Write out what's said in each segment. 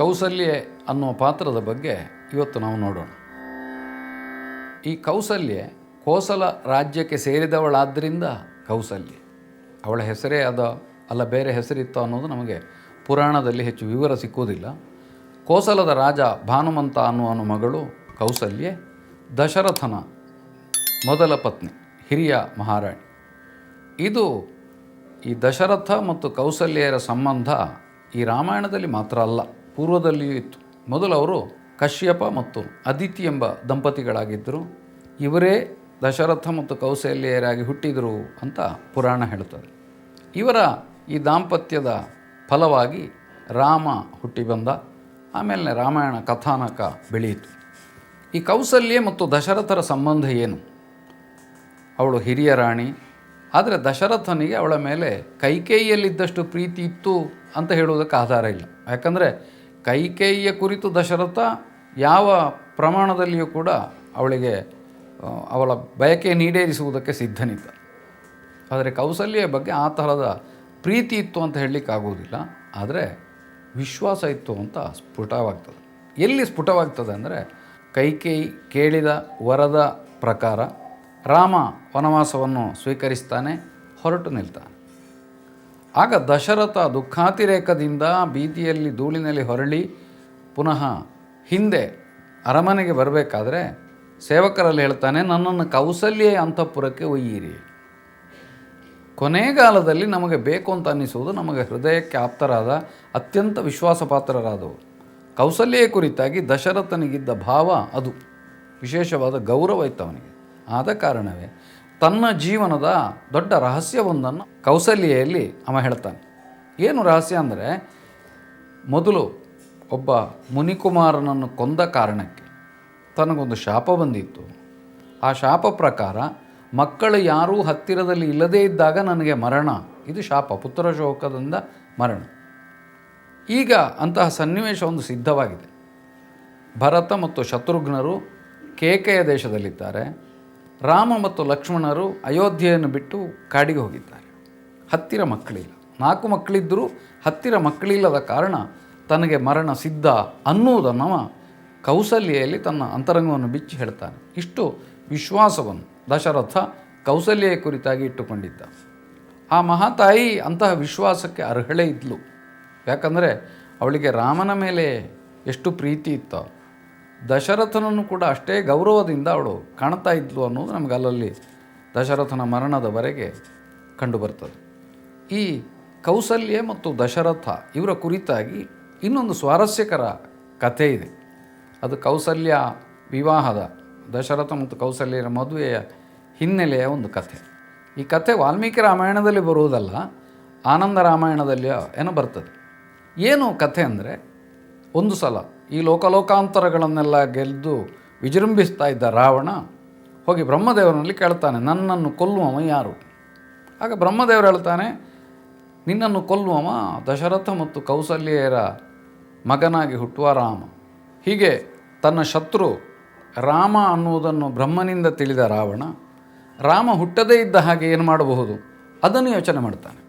ಕೌಸಲ್ಯೆ ಅನ್ನುವ ಪಾತ್ರದ ಬಗ್ಗೆ ಇವತ್ತು ನಾವು ನೋಡೋಣ. ಈ ಕೌಸಲ್ಯೆ ಕೋಸಲ ರಾಜ್ಯಕ್ಕೆ ಸೇರಿದವಳಾದ್ದರಿಂದ ಕೌಸಲ್ಯೆ. ಅವಳ ಹೆಸರೇ ಅದ ಅಲ್ಲ ಬೇರೆ ಹೆಸರಿತ್ತು ಅನ್ನೋದು ನಮಗೆ ಪುರಾಣದಲ್ಲಿ ಹೆಚ್ಚು ವಿವರ ಸಿಕ್ಕುವುದಿಲ್ಲ. ಕೋಸಲದ ರಾಜ ಭಾನುಮಂತ ಅನ್ನುವನು ಮಗಳು ಕೌಸಲ್ಯೆ, ದಶರಥನ ಮೊದಲ ಪತ್ನಿ, ಹಿರಿಯ ಮಹಾರಾಣಿ. ಇದು ಈ ದಶರಥ ಮತ್ತು ಕೌಸಲ್ಯರ ಸಂಬಂಧ ಈ ರಾಮಾಯಣದಲ್ಲಿ ಮಾತ್ರ ಅಲ್ಲ. ಪೂರ್ವದಲ್ಲಿಯೂ ಇತ್ತು. ಮೊದಲು ಅವರು ಕಶ್ಯಪ ಮತ್ತು ಅದಿತಿ ಎಂಬ ದಂಪತಿಗಳಾಗಿದ್ದರು. ಇವರೇ ದಶರಥ ಮತ್ತು ಕೌಸಲ್ಯರಾಗಿ ಹುಟ್ಟಿದರು ಅಂತ ಪುರಾಣ ಹೇಳುತ್ತದೆ. ಇವರ ಈ ದಾಂಪತ್ಯದ ಫಲವಾಗಿ ರಾಮ ಹುಟ್ಟಿ ಬಂದ. ಆಮೇಲೆ ರಾಮಾಯಣ ಕಥಾನಕ ಬೆಳೆಯಿತು. ಈ ಕೌಸಲ್ಯ ಮತ್ತು ದಶರಥರ ಸಂಬಂಧ ಏನು? ಅವಳು ಹಿರಿಯ ರಾಣಿ. ಆದರೆ ದಶರಥನಿಗೆ ಅವಳ ಮೇಲೆ ಕೈಕೇಯಿಯಲ್ಲಿದ್ದಷ್ಟು ಪ್ರೀತಿ ಇತ್ತು ಅಂತ ಹೇಳುವುದಕ್ಕೆ ಆಧಾರ ಇಲ್ಲ. ಯಾಕಂದರೆ ಕೈಕೇಯಿಯ ಕುರಿತು ದಶರಥ ಯಾವ ಪ್ರಮಾಣದಲ್ಲಿಯೂ ಕೂಡ ಅವಳಿಗೆ ಅವಳ ಬಯಕೆ ನೀಡೇರಿಸುವುದಕ್ಕೆ ಸಿದ್ಧನಿದ್ದ. ಆದರೆ ಕೌಸಲ್ಯ ಬಗ್ಗೆ ಆ ತರಹದ ಪ್ರೀತಿ ಇತ್ತು ಅಂತ ಹೇಳಲಿಕ್ಕಾಗುವುದಿಲ್ಲ. ಆದರೆ ವಿಶ್ವಾಸ ಇತ್ತು ಅಂತ ಸ್ಫುಟವಾಗ್ತದೆ. ಎಲ್ಲಿ ಸ್ಫುಟವಾಗ್ತದೆ ಅಂದರೆ ಕೈಕೇಯಿ ಕೇಳಿದ ವರದ ಪ್ರಕಾರ ರಾಮ ವನವಾಸವನ್ನು ಸ್ವೀಕರಿಸ್ತಾನೆ, ಹೊರಟು ನಿಲ್ತಾನೆ. ಆಗ ದಶರಥ ದುಃಖಾತಿರೇಕದಿಂದ ಬೀದಿಯಲ್ಲಿ ಧೂಳಿನಲ್ಲಿ ಹೊರಳಿ ಪುನಃ ಹಿಂದೆ ಅರಮನೆಗೆ ಬರಬೇಕಾದ್ರೆ ಸೇವಕರಲ್ಲಿ ಹೇಳ್ತಾನೆ, ನನ್ನನ್ನು ಕೌಸಲ್ಯ ಅಂತಃಪುರಕ್ಕೆ ಒಯ್ಯಿರಿ. ಕೊನೆಗಾಲದಲ್ಲಿ ನಮಗೆ ಬೇಕು ಅಂತ ಅನ್ನಿಸುವುದು ನಮಗೆ ಹೃದಯಕ್ಕೆ ಆಪ್ತರಾದ ಅತ್ಯಂತ ವಿಶ್ವಾಸಪಾತ್ರರಾದವು ಕೌಸಲ್ಯ ಕುರಿತಾಗಿ ದಶರಥನಿಗಿದ್ದ ಭಾವ ಅದು. ವಿಶೇಷವಾದ ಗೌರವ ಇತ್ತು ಅವನಿಗೆ ಆದ ಕಾರಣವೇ ತನ್ನ ಜೀವನದ ದೊಡ್ಡ ರಹಸ್ಯವೊಂದನ್ನು ಕೌಸಲ್ಯೆಯಲ್ಲಿ ಅವ ಹೇಳ್ತಾನೆ. ಏನು ರಹಸ್ಯ ಅಂದರೆ, ಮೊದಲು ಒಬ್ಬ ಮುನಿಕುಮಾರನನ್ನು ಕೊಂದ ಕಾರಣಕ್ಕೆ ತನಗೊಂದು ಶಾಪ ಬಂದಿತ್ತು. ಆ ಶಾಪ ಪ್ರಕಾರ ಮಕ್ಕಳು ಯಾರೂ ಹತ್ತಿರದಲ್ಲಿ ಇಲ್ಲದೇ ಇದ್ದಾಗ ನನಗೆ ಮರಣ. ಇದು ಶಾಪ ಪುತ್ರ ಶೋಕದಿಂದ ಮರಣ. ಈಗ ಅಂತಹ ಸನ್ನಿವೇಶ ಒಂದು ಸಿದ್ಧವಾಗಿದೆ. ಭರತ ಮತ್ತು ಶತ್ರುಘ್ನರು ಕೇಕೆಯ ದೇಶದಲ್ಲಿದ್ದಾರೆ. ರಾಮ ಮತ್ತು ಲಕ್ಷ್ಮಣರು ಅಯೋಧ್ಯೆಯನ್ನು ಬಿಟ್ಟು ಕಾಡಿಗೆ ಹೋಗಿದ್ದಾರೆ. ಹತ್ತಿರ ಮಕ್ಕಳಿಲ್ಲ. ನಾಲ್ಕು ಮಕ್ಕಳಿದ್ದರೂ ಹತ್ತಿರ ಮಕ್ಕಳಿಲ್ಲದ ಕಾರಣ ತನಗೆ ಮರಣ ಸಿದ್ಧ ಅನ್ನುವುದನ್ನು ಕೌಸಲ್ಯೆಯಲ್ಲಿ ತನ್ನ ಅಂತರಂಗವನ್ನು ಬಿಚ್ಚಿ ಹೇಳ್ತಾನೆ. ಇಷ್ಟು ವಿಶ್ವಾಸವನ್ನು ದಶರಥ ಕೌಸಲ್ಯ ಕುರಿತಾಗಿ ಇಟ್ಟುಕೊಂಡಿದ್ದ. ಆ ಮಹಾತಾಯಿ ಅಂತಹ ವಿಶ್ವಾಸಕ್ಕೆ ಅರ್ಹಳೆ ಇದ್ಲು. ಯಾಕಂದರೆ ಅವಳಿಗೆ ರಾಮನ ಮೇಲೆ ಎಷ್ಟು ಪ್ರೀತಿ ಇತ್ತೋ ದಶರಥನನ್ನು ಕೂಡ ಅಷ್ಟೇ ಗೌರವದಿಂದ ಅವಳು ಕಾಣ್ತಾ ಇದ್ಲು ಅನ್ನೋದು ನಮಗೆ ಅಲ್ಲಲ್ಲಿ ದಶರಥನ ಮರಣದವರೆಗೆ ಕಂಡುಬರ್ತದೆ ಈ ಕೌಸಲ್ಯ ಮತ್ತು ದಶರಥ ಇವರ ಕುರಿತಾಗಿ ಇನ್ನೊಂದು ಸ್ವಾರಸ್ಯಕರ ಕಥೆ ಇದೆ. ಅದು ಕೌಸಲ್ಯ ವಿವಾಹದ, ದಶರಥ ಮತ್ತು ಕೌಸಲ್ಯರ ಮದುವೆಯ ಹಿನ್ನೆಲೆಯ ಒಂದು ಕಥೆ. ಈ ಕಥೆ ವಾಲ್ಮೀಕಿ ರಾಮಾಯಣದಲ್ಲಿ ಬರುವುದಲ್ಲ, ಆನಂದ ರಾಮಾಯಣದಲ್ಲಿ ಏನೋ ಬರ್ತದೆ. ಏನು ಕಥೆ ಅಂದರೆ ಒಂದು ಸಲ ಈ ಲೋಕಲೋಕಾಂತರಗಳನ್ನೆಲ್ಲ ಗೆದ್ದು ವಿಜೃಂಭಿಸ್ತಾ ಇದ್ದ ರಾವಣ ಹೋಗಿ ಬ್ರಹ್ಮದೇವರಲ್ಲಿ ಕೇಳ್ತಾನೆ, ನನ್ನನ್ನು ಕೊಲ್ಲುವವ ಯಾರು? ಆಗ ಬ್ರಹ್ಮದೇವರು ಹೇಳ್ತಾನೆ, ನಿನ್ನನ್ನು ಕೊಲ್ಲುವವ ದಶರಥ ಮತ್ತು ಕೌಸಲ್ಯರ ಮಗನಾಗಿ ಹುಟ್ಟುವ ರಾಮ. ಹೀಗೆ ತನ್ನ ಶತ್ರು ರಾಮ ಅನ್ನುವುದನ್ನು ಬ್ರಹ್ಮನಿಂದ ತಿಳಿದ ರಾವಣ, ರಾಮ ಹುಟ್ಟದೇ ಇದ್ದ ಹಾಗೆ ಏನು ಮಾಡಬಹುದು? ಅದನ್ನು ಯೋಚನೆ ಮಾಡ್ತಾನೆ.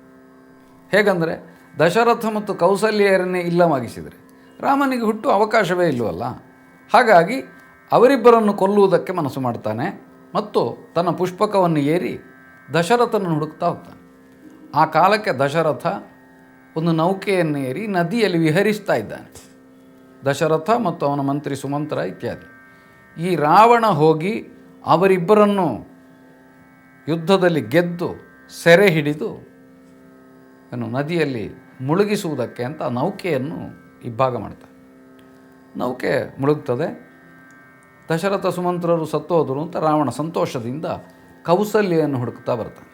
ಹೇಗಂದರೆ, ದಶರಥ ಮತ್ತು ಕೌಸಲ್ಯರನ್ನೇ ಇಲ್ಲವಾಗಿಸಿದರೆ ರಾಮನಿಗೆ ಹುಟ್ಟು ಅವಕಾಶವೇ ಇಲ್ಲವಲ್ಲ? ಹಾಗಾಗಿ ಅವರಿಬ್ಬರನ್ನು ಕೊಲ್ಲುವುದಕ್ಕೆ ಮನಸ್ಸು ಮಾಡ್ತಾನೆ ಮತ್ತು ತನ್ನ ಪುಷ್ಪಕವನ್ನು ಏರಿ ದಶರಥನನ್ನು ಹುಡುಕ್ತಾ ಹೋಗ್ತಾನೆ. ಆ ಕಾಲಕ್ಕೆ ದಶರಥ ಒಂದು ನೌಕೆಯನ್ನು ಏರಿ ನದಿಯಲ್ಲಿ ವಿಹರಿಸ್ತಾ ಇದ್ದಾನೆ. ದಶರಥ ಮತ್ತು ಅವನ ಮಂತ್ರಿ ಸುಮಂತ್ರ ಇತ್ಯಾದಿ. ಈ ರಾವಣ ಹೋಗಿ ಅವರಿಬ್ಬರನ್ನು ಯುದ್ಧದಲ್ಲಿ ಗೆದ್ದು ಸೆರೆ ಹಿಡಿದು, ಏನು, ನದಿಯಲ್ಲಿ ಮುಳುಗಿಸುವುದಕ್ಕೆ ಅಂತ ನೌಕೆಯನ್ನು ಇಬ್ಬಾಗ ಮಾಡ್ತಾರೆ ನೌಕೆ ಮುಳುಗ್ತದೆ. ದಶರಥ ಸುಮಂತ್ರರು ಸತ್ತೋದರು ಅಂತ ರಾವಣ ಸಂತೋಷದಿಂದ ಕೌಸಲ್ಯನ್ನು ಹುಡುಕ್ತಾ ಬರ್ತಾನೆ.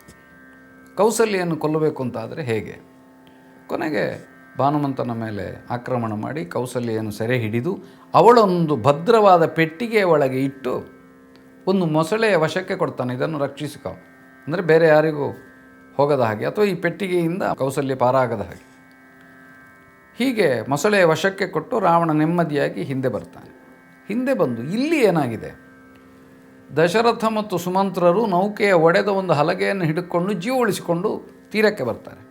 ಕೌಸಲ್ಯನ್ನು ಕೊಲ್ಲಬೇಕು ಅಂತಾದರೆ ಹೇಗೆ? ಕೊನೆಗೆ ಭಾನುಮಂತನ ಮೇಲೆ ಆಕ್ರಮಣ ಮಾಡಿ ಕೌಸಲ್ಯನ್ನು ಸೆರೆ ಹಿಡಿದು ಅವಳೊಂದು ಭದ್ರವಾದ ಪೆಟ್ಟಿಗೆಯ ಒಳಗೆ ಇಟ್ಟು ಒಂದು ಮೊಸಳೆಯ ವಶಕ್ಕೆ ಕೊಡ್ತಾನೆ. ಇದನ್ನು ರಕ್ಷಿಸಿಕೊ. ಅಂದರೆ ಬೇರೆ ಯಾರಿಗೂ ಹೋಗದ ಹಾಗೆ. ಅಥವಾ ಈ ಪೆಟ್ಟಿಗೆಯಿಂದ ಕೌಸಲ್ಯ ಪಾರಾಗದ ಹಾಗೆ. ಹೀಗೆ ಮೊಸಳೆಯ ವಶಕ್ಕೆ ಕೊಟ್ಟು ರಾವಣ ನೆಮ್ಮದಿಯಾಗಿ ಹಿಂದೆ ಬರ್ತಾನೆ. ಹಿಂದೆ ಬಂದು ಇಲ್ಲಿ ಏನಾಗಿದೆ? ದಶರಥ ಮತ್ತು ಸುಮಂತ್ರರು ನೌಕೆಯ ಒಡೆದ ಒಂದು ಹಲಗೆಯನ್ನು ಹಿಡ್ಕೊಂಡು ಜೀವ ಉಳಿಸಿಕೊಂಡು ತೀರಕ್ಕೆ ಬರ್ತಾರೆ.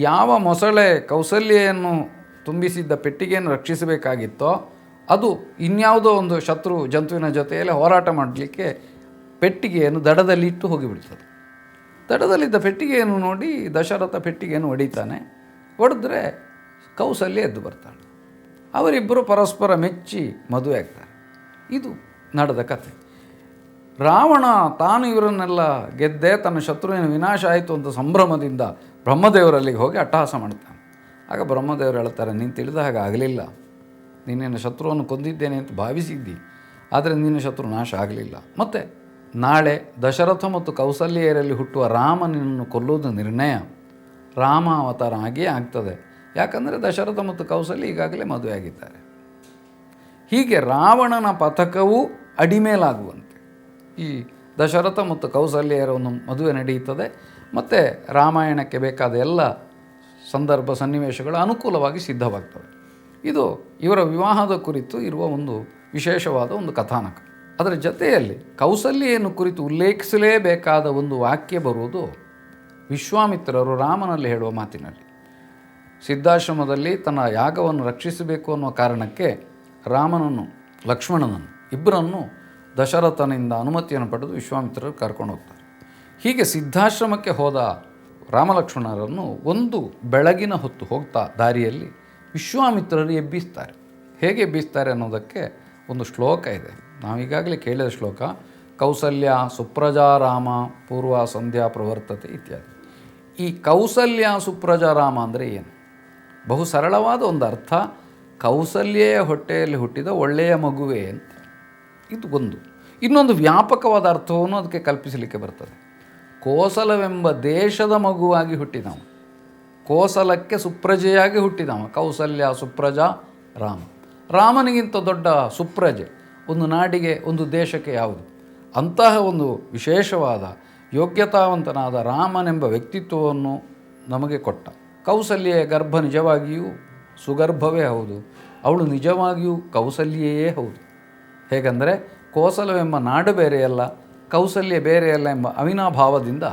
ಯಾವ ಮೊಸಳೆ ಕೌಸಲ್ಯೆಯನ್ನು ತುಂಬಿಸಿದ್ದ ಪೆಟ್ಟಿಗೆಯನ್ನು ರಕ್ಷಿಸಬೇಕಾಗಿತ್ತೋ, ಅದು ಇನ್ಯಾವುದೋ ಒಂದು ಶತ್ರು ಜಂತುವಿನ ಜೊತೆಯಲ್ಲಿ ಹೋರಾಟ ಮಾಡಲಿಕ್ಕೆ ಪೆಟ್ಟಿಗೆಯನ್ನು ದಡದಲ್ಲಿಟ್ಟು ಹೋಗಿಬಿಡ್ತದೆ. ದಡದಲ್ಲಿದ್ದ ಪೆಟ್ಟಿಗೆಯನ್ನು ನೋಡಿ ದಶರಥ ಪೆಟ್ಟಿಗೆಯನ್ನು ಹೊಡಿತಾನೆ ಹೊಡೆದ್ರೆ ಕೌಸಲ್ಯ ಎದ್ದು ಬರ್ತಾಳೆ ಅವರಿಬ್ಬರು ಪರಸ್ಪರ ಮೆಚ್ಚಿ ಮದುವೆ ಆಗ್ತಾರೆ. ಇದು ನಡೆದ ಕಥೆ. ರಾವಣ ತಾನು ಇವರನ್ನೆಲ್ಲ ಗೆದ್ದೆ, ತನ್ನ ಶತ್ರುವಿನ ವಿನಾಶ ಆಯಿತು ಅಂತ ಸಂಭ್ರಮದಿಂದ ಬ್ರಹ್ಮದೇವರಲ್ಲಿಗೆ ಹೋಗಿ ಅಟ್ಟಹಾಸ ಮಾಡ್ತಾನೆ. ಆಗ ಬ್ರಹ್ಮದೇವರು ಹೇಳ್ತಾರೆ, ನೀನು ತಿಳಿದ ಹಾಗೆ ಆಗಲಿಲ್ಲ. ನಿನ್ನ ಶತ್ರುವನ್ನು ಕೊಂದಿದ್ದೇನೆ ಅಂತ ಭಾವಿಸಿದ್ದಿ. ಆದರೆ ನಿನ್ನ ಶತ್ರು ನಾಶ ಆಗಲಿಲ್ಲ. ಮತ್ತು ನಾಳೆ ದಶರಥ ಮತ್ತು ಕೌಸಲ್ಯರಲ್ಲಿ ಹುಟ್ಟುವ ರಾಮನನ್ನು ಕೊಲ್ಲುವುದು ನಿರ್ಣಯ. ರಾಮ ಅವತಾರ ಆಗಿಯೇ ಆಗ್ತದೆ. ಯಾಕಂದರೆ ದಶರಥ ಮತ್ತು ಕೌಸಲ್ಯ ಈಗಾಗಲೇ ಮದುವೆ ಆಗಿದ್ದಾರೆ. ಹೀಗೆ ರಾವಣನ ಪಥಕವು ಅಡಿಮೇಲಾಗುವಂತೆ. ಈ ದಶರಥ ಮತ್ತು ಕೌಸಲ್ಯರ ಒಂದು ಮದುವೆ ನಡೆಯುತ್ತದೆ. ಮತ್ತು ರಾಮಾಯಣಕ್ಕೆ ಬೇಕಾದ ಎಲ್ಲ ಸಂದರ್ಭ ಸನ್ನಿವೇಶಗಳು ಅನುಕೂಲವಾಗಿ ಸಿದ್ಧವಾಗ್ತವೆ. ಇದು ಇವರ ವಿವಾಹದ ಕುರಿತು ಇರುವ ಒಂದು ವಿಶೇಷವಾದ ಒಂದು ಕಥಾನಕ. ಅದರ ಜೊತೆಯಲ್ಲಿ ಕೌಸಲ್ಯನ್ನು ಕುರಿತು ಉಲ್ಲೇಖಿಸಲೇಬೇಕಾದ ಒಂದು ವಾಕ್ಯ ಬರುವುದು ವಿಶ್ವಾಮಿತ್ರರು ರಾಮನಲ್ಲಿ ಹೇಳುವ ಮಾತಿನಲ್ಲಿ. ಸಿದ್ಧಾಶ್ರಮದಲ್ಲಿ ತನ್ನ ಯಾಗವನ್ನು ರಕ್ಷಿಸಬೇಕು ಅನ್ನುವ ಕಾರಣಕ್ಕೆ ರಾಮನನ್ನು, ಲಕ್ಷ್ಮಣನನ್ನು, ಇಬ್ಬರನ್ನು ದಶರಥನಿಂದ ಅನುಮತಿಯನ್ನು ಪಡೆದು ವಿಶ್ವಾಮಿತ್ರರು ಕರ್ಕೊಂಡು ಹೋಗ್ತಾರೆ. ಹೀಗೆ ಸಿದ್ಧಾಶ್ರಮಕ್ಕೆ ಹೋದ ರಾಮಲಕ್ಷ್ಮಣರನ್ನು ಒಂದು ಬೆಳಗಿನ ಹೊತ್ತು ಹೋಗ್ತಾ ದಾರಿಯಲ್ಲಿ ವಿಶ್ವಾಮಿತ್ರರು ಎಬ್ಬಿಸ್ತಾರೆ. ಹೇಗೆ ಎಬ್ಬಿಸ್ತಾರೆ ಅನ್ನೋದಕ್ಕೆ ಒಂದು ಶ್ಲೋಕ ಇದೆ. ನಾವೀಗಾಗಲೇ ಕೇಳಿದ ಶ್ಲೋಕ, ಕೌಸಲ್ಯ ಸುಪ್ರಜಾರಾಮ ಪೂರ್ವ ಸಂಧ್ಯಾ ಪ್ರವರ್ತತೆ ಇತ್ಯಾದಿ. ಈ ಕೌಸಲ್ಯ ಸುಪ್ರಜಾರಾಮ ಅಂದರೆ ಏನು? ಬಹು ಸರಳವಾದ ಒಂದು ಅರ್ಥ. ಕೌಸಲ್ಯೆಯ ಹೊಟ್ಟೆಯಲ್ಲಿ ಹುಟ್ಟಿದ ಒಳ್ಳೆಯ ಮಗುವೆ ಅಂತ. ಇದು ಒಂದು. ಇನ್ನೊಂದು ವ್ಯಾಪಕವಾದ ಅರ್ಥವನ್ನು ಅದಕ್ಕೆ ಕಲ್ಪಿಸಲಿಕ್ಕೆ ಬರ್ತದೆ. ಕೋಸಲವೆಂಬ ದೇಶದ ಮಗುವಾಗಿ ಹುಟ್ಟಿದವನು. ಕೋಸಲಕ್ಕೆ ಸುಪ್ರಜೆಯಾಗಿ ಹುಟ್ಟಿದವ ಕೌಸಲ್ಯ, ಸುಪ್ರಜಾ, ರಾಮ. ರಾಮನಿಗಿಂತ ದೊಡ್ಡ ಸುಪ್ರಜೆ ಒಂದು ನಾಡಿಗೆ, ಒಂದು ದೇಶಕ್ಕೆ ಯಾವುದು? ಅಂತಹ ಒಂದು ವಿಶೇಷವಾದ ಯೋಗ್ಯತಾವಂತನಾದ ರಾಮನೆಂಬ ವ್ಯಕ್ತಿತ್ವವನ್ನು ನಮಗೆ ಕೊಟ್ಟ. ಕೌಸಲ್ಯೆಯ ಗರ್ಭ ನಿಜವಾಗಿಯೂ ಸುಗರ್ಭವೇ ಹೌದು. ಅವಳು ನಿಜವಾಗಿಯೂ ಕೌಸಲ್ಯೆಯೇ ಹೌದು. ಹೇಗೆಂದರೆ ಕೋಸಲವೆಂಬ ನಾಡು ಬೇರೆಯಲ್ಲ, ಕೌಸಲ್ಯ ಬೇರೆಯಲ್ಲ ಎಂಬ ಅವಿನಾಭಾವದಿಂದ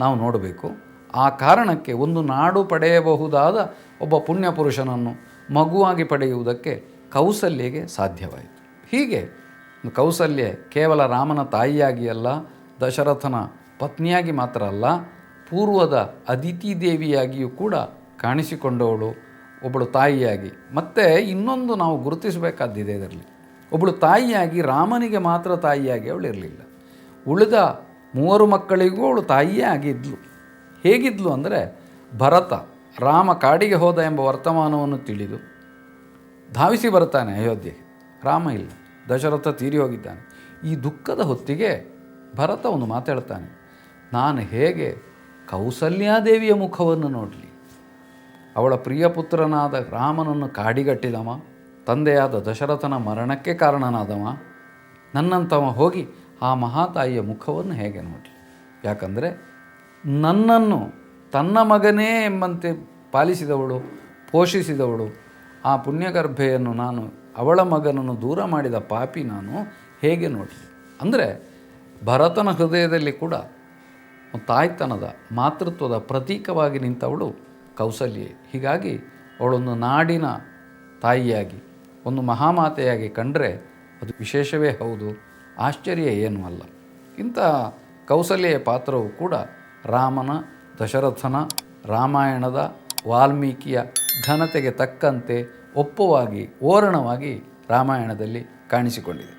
ನಾವು ನೋಡಬೇಕು. ಆ ಕಾರಣಕ್ಕೆ ಒಂದು ನಾಡು ಪಡೆಯಬಹುದಾದ ಒಬ್ಬ ಪುಣ್ಯ ಪುರುಷನನ್ನು ಮಗುವಾಗಿ ಪಡೆಯುವುದಕ್ಕೆ ಕೌಸಲ್ಯಗೆ ಸಾಧ್ಯವಾಯಿತು. ಹೀಗೆ ಕೌಸಲ್ಯ ಕೇವಲ ರಾಮನ ತಾಯಿಯಾಗಿ ಅಲ್ಲ ದಶರಥನ ಪತ್ನಿಯಾಗಿ ಮಾತ್ರ ಅಲ್ಲ, ಪೂರ್ವದ ಅದಿತಿ ದೇವಿಯಾಗಿಯೂ ಕೂಡ ಕಾಣಿಸಿಕೊಂಡವಳು, ಒಬ್ಬಳು ತಾಯಿಯಾಗಿ. ಮತ್ತು ಇನ್ನೊಂದು ನಾವು ಗುರುತಿಸಬೇಕಾದ್ದಿದೆ ಇದರಲ್ಲಿ. ಒಬ್ಬಳು ತಾಯಿಯಾಗಿ, ರಾಮನಿಗೆ ಮಾತ್ರ ತಾಯಿಯಾಗಿ ಅವಳು ಇರಲಿಲ್ಲ. ಉಳಿದ ಮೂವರು ಮಕ್ಕಳಿಗೂ ಅವಳು ತಾಯಿಯೇ ಆಗಿದ್ಲು. ಹೇಗಿದ್ಲು ಅಂದರೆ, ಭರತ ರಾಮ ಕಾಡಿಗೆ ಹೋದ ಎಂಬ ವರ್ತಮಾನವನ್ನು ತಿಳಿದು, ಧಾವಿಸಿ ಬರ್ತಾನೆ ಅಯೋಧ್ಯೆಗೆ ರಾಮ ಇಲ್ಲ, ದಶರಥ ತೀರಿ ಹೋಗಿದ್ದಾನೆ. ಈ ದುಃಖದ ಹೊತ್ತಿಗೆ ಭರತ ಒಂದು ಮಾತಾಡ್ತಾನೆ ನಾನು ಹೇಗೆ ಕೌಸಲ್ಯಾದೇವಿಯ ಮುಖವನ್ನು ನೋಡಲಿ? ಅವಳ ಪ್ರಿಯ ಪುತ್ರನಾದ ರಾಮನನ್ನು ಕಾಡಿಗಟ್ಟಿದವ, ತಂದೆಯಾದ ದಶರಥನ ಮರಣಕ್ಕೆ ಕಾರಣನಾದವ, ನನ್ನಂತವ ಹೋಗಿ ಆ ಮಹಾತಾಯಿಯ ಮುಖವನ್ನು ಹೇಗೆ ನೋಡಲಿ? ಯಾಕಂದರೆ ನನ್ನನ್ನು ತನ್ನ ಮಗನೇ ಎಂಬಂತೆ ಪಾಲಿಸಿದವಳು, ಪೋಷಿಸಿದವಳು, ಆ ಪುಣ್ಯಗರ್ಭೆಯನ್ನು ನಾನು ಅವಳ ಮಗನನ್ನು ದೂರ ಮಾಡಿದ ಪಾಪಿ ನಾನು ಹೇಗೆ ನೋಡಲಿ? ಅಂದರೆ ಭರತನ ಹೃದಯದಲ್ಲಿ ಕೂಡ ತಾಯ್ತನದ ಮಾತೃತ್ವದ ಪ್ರತೀಕವಾಗಿ ನಿಂತವಳು ಕೌಸಲ್ಯೆ. ಹೀಗಾಗಿ ಅವಳೊಂದು ನಾಡಿನ ತಾಯಿಯಾಗಿ, ಒಂದು ಮಹಾಮಾತೆಯಾಗಿ ಕಂಡರೆ ಅದು ವಿಶೇಷವೇ ಹೌದು, ಆಶ್ಚರ್ಯ ಏನೂ ಅಲ್ಲ. ಇಂಥ ಕೌಸಲ್ಯ ಪಾತ್ರವು ಕೂಡ ರಾಮನ, ದಶರಥನ, ರಾಮಾಯಣದ ವಾಲ್ಮೀಕಿಯ ಘನತೆಗೆ ತಕ್ಕಂತೆ ಒಪ್ಪವಾಗಿ, ಓರಣವಾಗಿ ರಾಮಾಯಣದಲ್ಲಿ ಕಾಣಿಸಿಕೊಂಡಿದೆ.